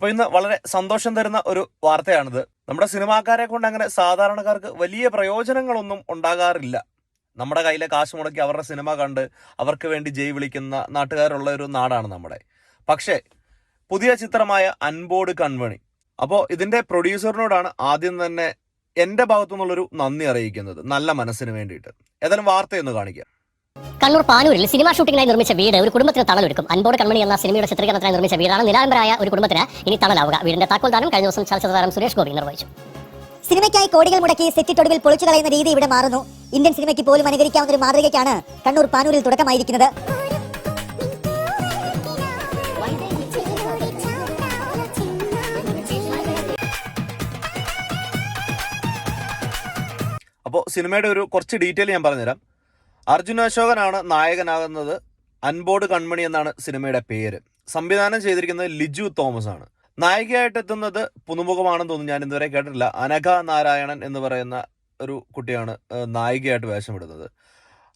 അപ്പൊ ഇന്ന് വളരെ സന്തോഷം തരുന്ന ഒരു വാർത്തയാണിത്. നമ്മുടെ സിനിമാക്കാരെ കൊണ്ട് അങ്ങനെ സാധാരണക്കാർക്ക് വലിയ പ്രയോജനങ്ങളൊന്നും ഉണ്ടാകാറില്ല. നമ്മുടെ കയ്യിലെ കാശ് മുടക്കി അവരുടെ സിനിമ കണ്ട് അവർക്ക് വേണ്ടി ജയ് വിളിക്കുന്ന നാട്ടുകാരുള്ള ഒരു നാടാണ് നമ്മുടെ. പക്ഷേ പുതിയ ചിത്രമായ അൻബോർഡ് കൺവണി. അപ്പോൾ ഇതിന്റെ പ്രൊഡ്യൂസറിനോടാണ് ആദ്യം തന്നെ എന്റെ ഭാഗത്തു നിന്നുള്ളൊരു നന്ദി അറിയിക്കുന്നത്. നല്ല മനസ്സിന് വേണ്ടിയിട്ട്. ഏതായാലും വാർത്തയൊന്ന് കാണിക്കാം. കണ്ണൂർ പാനൂരിൽ സിനിമാ ഷൂട്ടിങ്ങിനായി നിർമ്മിച്ച വീട് ഒരു കുടുംബത്തിന് തണലൊരുക്കും അൻപോട് കൺമണി എന്ന സിനിമയുടെ ചിത്രീകരണത്തിനായി നിർമ്മിച്ച വീടാണ് നിരാലംബരായ ഒരു കുടുംബത്തിന് ഇനി തണലാവുക. വീടിന്റെ താക്കോൽദാനം കഴിഞ്ഞ ദിവസം ചലച്ചിത്ര താരം സുരേഷ് ഗോപി നിർവഹിച്ചു. സിനിമയ്ക്കായി കോടികൾ മുടക്കി സെറ്റിട്ടൊടുവിൽ പൊളിച്ചു കളയുന്ന രീതി ഇവിടെ മാറുന്നു. ഇന്ത്യൻ സിനിമയ്ക്ക് പോലും അനുകരിക്കാവുന്ന ഒരു മാതൃകയ്ക്കാണ് കണ്ണൂർ പാനൂരിൽ തുടക്കമായിരിക്കുന്നത്. അപ്പോൾ സിനിമയുടെ ഒരു കുറച്ച് ഡീറ്റെയിൽ ഞാൻ പറഞ്ഞുതരാം. അർജുൻ അശോകനാണ് നായകനാകുന്നത് അൻബോർഡ് കൺമണി എന്നാണ് സിനിമയുടെ പേര്. സംവിധാനം ചെയ്തിരിക്കുന്നത് ലിജു തോമസ് ആണ് നായികയായിട്ട് എത്തുന്നത് പുതുമുഖമാണെന്ന് തോന്നുന്നു. ഞാൻ ഇതുവരെ കേട്ടിട്ടില്ല. അനഘ നാരായണൻ എന്ന് പറയുന്ന ഒരു കുട്ടിയാണ് നായികയായിട്ട് വേഷമിടുന്നത്.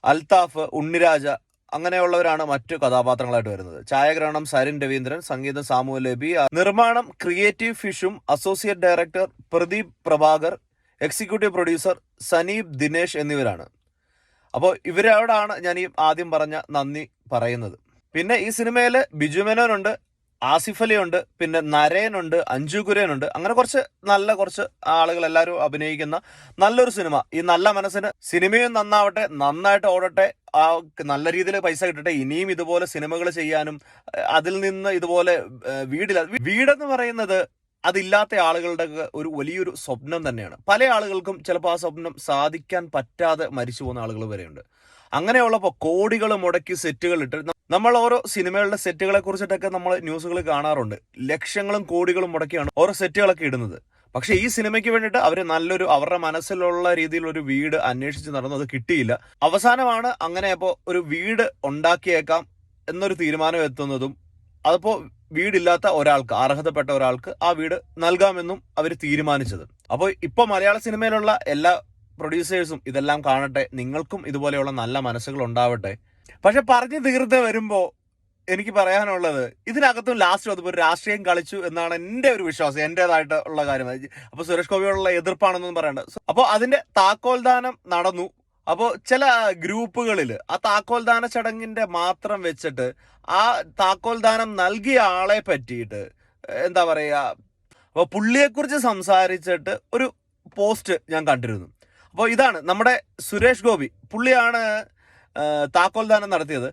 അൽതാഫ് ഉണ്ണിരാജ അങ്ങനെയുള്ളവരാണ് മറ്റു കഥാപാത്രങ്ങളായിട്ട് വരുന്നത്. ഛായാഗ്രഹണം സരിൻ രവീന്ദ്രൻ സംഗീതം സാമൂഹ്യ ലബി നിർമ്മാണം ക്രിയേറ്റീവ് ഫിഷും associate director Pradeep Prabhakar executive producer Saneep Dinesh എന്നിവരാണ്. അപ്പോൾ ഇവരോടാണ് ഞാൻ ഈ ആദ്യം പറഞ്ഞ നന്ദി പറയുന്നത്. പിന്നെ ഈ സിനിമയിൽ ബിജു മേനോനുണ്ട് ആസിഫ് അലി ഉണ്ട് പിന്നെ നരേനുണ്ട് അഞ്ജു കുര്യനുണ്ട്. അങ്ങനെ കുറച്ച് നല്ല കുറച്ച് ആളുകൾ എല്ലാവരും അഭിനയിക്കുന്ന നല്ലൊരു സിനിമ. ഈ നല്ല മനസ്സിന് സിനിമയും നന്നാവട്ടെ നന്നായിട്ട് ഓടട്ടെ ആ നല്ല രീതിയിൽ പൈസ കിട്ടട്ടെ ഇനിയും ഇതുപോലെ സിനിമകൾ ചെയ്യാനും അതിൽ നിന്ന് ഇതുപോലെ വീടില്ല. വീടെന്ന് പറയുന്നത് അതില്ലാത്ത ആളുകളുടെ ഒരു വലിയൊരു സ്വപ്നം തന്നെയാണ്. പല ആളുകൾക്കും ചിലപ്പോൾ ആ സ്വപ്നം സാധിക്കാൻ പറ്റാതെ മരിച്ചു പോകുന്ന ആളുകൾ വരെയുണ്ട്. അങ്ങനെയുള്ളപ്പോൾ കോടികൾ മുടക്കി സെറ്റുകൾ ഇട്ട് നമ്മൾ ഓരോ സിനിമകളുടെ സെറ്റുകളെ കുറിച്ചിട്ടൊക്കെ നമ്മൾ ന്യൂസുകൾ കാണാറുണ്ട്. ലക്ഷങ്ങളും കോടികളും മുടക്കിയാണ് ഓരോ സെറ്റുകളൊക്കെ ഇടുന്നത്. പക്ഷേ ഈ സിനിമയ്ക്ക് വേണ്ടിയിട്ട് അവർ നല്ലൊരു അവരുടെ മനസ്സിലുള്ള രീതിയിൽ ഒരു വീട് അന്വേഷിച്ച് നടന്നു. അത് കിട്ടിയില്ല. അവസാനമാണ് അങ്ങനെ അപ്പോൾ ഒരു വീട് ഉണ്ടാക്കിയേക്കാം എന്നൊരു തീരുമാനം എത്തുന്നതും അതിപ്പോൾ വീടില്ലാത്ത ഒരാൾക്ക് അർഹതപ്പെട്ട ഒരാൾക്ക് ആ വീട് നൽകാമെന്നും അവർ തീരുമാനിച്ചത്. അപ്പോൾ ഇപ്പോൾ മലയാള സിനിമയിലുള്ള എല്ലാ പ്രൊഡ്യൂസേഴ്സും ഇതെല്ലാം കാണട്ടെ നിങ്ങൾക്കും ഇതുപോലെയുള്ള നല്ല മനസ്സുകൾ ഉണ്ടാവട്ടെ. പക്ഷെ പറഞ്ഞു തീർത്ത് വരുമ്പോ എനിക്ക് പറയാനുള്ളത് ഇതിനകത്തും ലാസ്റ്റ് അതുപോലെ രാഷ്ട്രീയം കളിച്ചു എന്നാണ് എന്റെ ഒരു വിശ്വാസം എന്റേതായിട്ട് ഉള്ള കാര്യം. അപ്പൊ സുരേഷ് ഗോപിയോടുള്ള എതിർപ്പാണെന്നൊന്നും പറയണ്ട. അപ്പോൾ അതിന്റെ താക്കോൽദാനം നടന്നു. അപ്പോൾ ചില ഗ്രൂപ്പുകളിൽ ആ താക്കോൽദാന ചടങ്ങിന്റെ മാത്രം വെച്ചിട്ട് ആ താക്കോൽദാനം നൽകിയ ആളെ പറ്റിയിട്ട് എന്താ പറയുക അപ്പോൾ പുള്ളിയെക്കുറിച്ച് സംസാരിച്ചിട്ട് ഒരു പോസ്റ്റ് ഞാൻ കണ്ടിരുന്നു. അപ്പോൾ ഇതാണ് നമ്മുടെ സുരേഷ് ഗോപി. പുള്ളിയാണ് താക്കോൽ താക്കോൽദാനം നടത്തിയത്.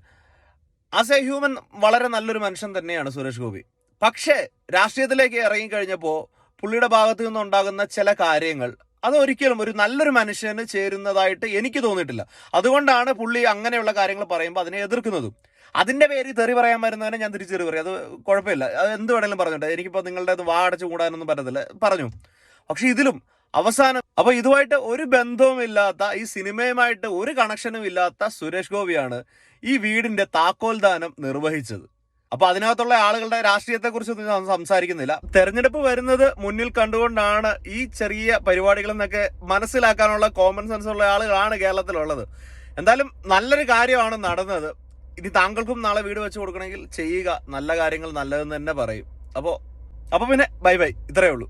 ആസ് എ ഹ്യൂമൻ വളരെ നല്ലൊരു മനുഷ്യൻ തന്നെയാണ് സുരേഷ് ഗോപി. പക്ഷേ രാഷ്ട്രീയത്തിലേക്ക് ഇറങ്ങിക്കഴിഞ്ഞപ്പോൾ പുള്ളിയുടെ ഭാഗത്തു നിന്നുണ്ടാകുന്ന ചില കാര്യങ്ങൾ അത് ഒരിക്കലും ഒരു നല്ലൊരു മനുഷ്യന് ചേരുന്നതായിട്ട് എനിക്ക് തോന്നിയിട്ടില്ല. അതുകൊണ്ടാണ് പുള്ളി അങ്ങനെയുള്ള കാര്യങ്ങൾ പറയുമ്പോൾ അതിനെ എതിർക്കുന്നതും. അതിന്റെ പേര് തെറി പറയാൻ വരുന്നവനെ ഞാൻ തിരിച്ചു തെറി പറയും. അത് കുഴപ്പമില്ല. അത് എന്ത് വേണേലും പറഞ്ഞോട്ടെ. എനിക്കിപ്പോൾ നിങ്ങളുടെ അത് വാ അടച്ചു കൂടാനൊന്നും പറ്റത്തില്ല. പറഞ്ഞു. പക്ഷെ ഇതിലും അവസാനം അപ്പൊ ഇതുമായിട്ട് ഒരു ബന്ധവും ഇല്ലാത്ത ഈ സിനിമയുമായിട്ട് ഒരു കണക്ഷനും ഇല്ലാത്ത സുരേഷ് ഗോപിയാണ് ഈ വീടിന്റെ താക്കോൽദാനം നിർവഹിച്ചത്. അപ്പൊ അതിനകത്തുള്ള ആളുകളുടെ രാഷ്ട്രീയത്തെ കുറിച്ചൊന്നും സംസാരിക്കുന്നില്ല. തെരഞ്ഞെടുപ്പ് വരുന്നത് മുന്നിൽ കണ്ടുകൊണ്ടാണ് ഈ ചെറിയ പരിപാടികളെന്നൊക്കെ മനസ്സിലാക്കാനുള്ള കോമൺ സെൻസ് ഉള്ള ആളുകളാണ് കേരളത്തിലുള്ളത്. എന്തായാലും നല്ലൊരു കാര്യമാണ് നടന്നത്. ഇനി താങ്കൾക്കും നാളെ വീട് വെച്ച് കൊടുക്കണമെങ്കിൽ ചെയ്യുക. നല്ല കാര്യങ്ങൾ നല്ലതെന്ന് തന്നെ പറയും. അപ്പോൾ അപ്പോൾ പിന്നെ ബൈ ബൈ. ഇത്രയേ ഉള്ളൂ.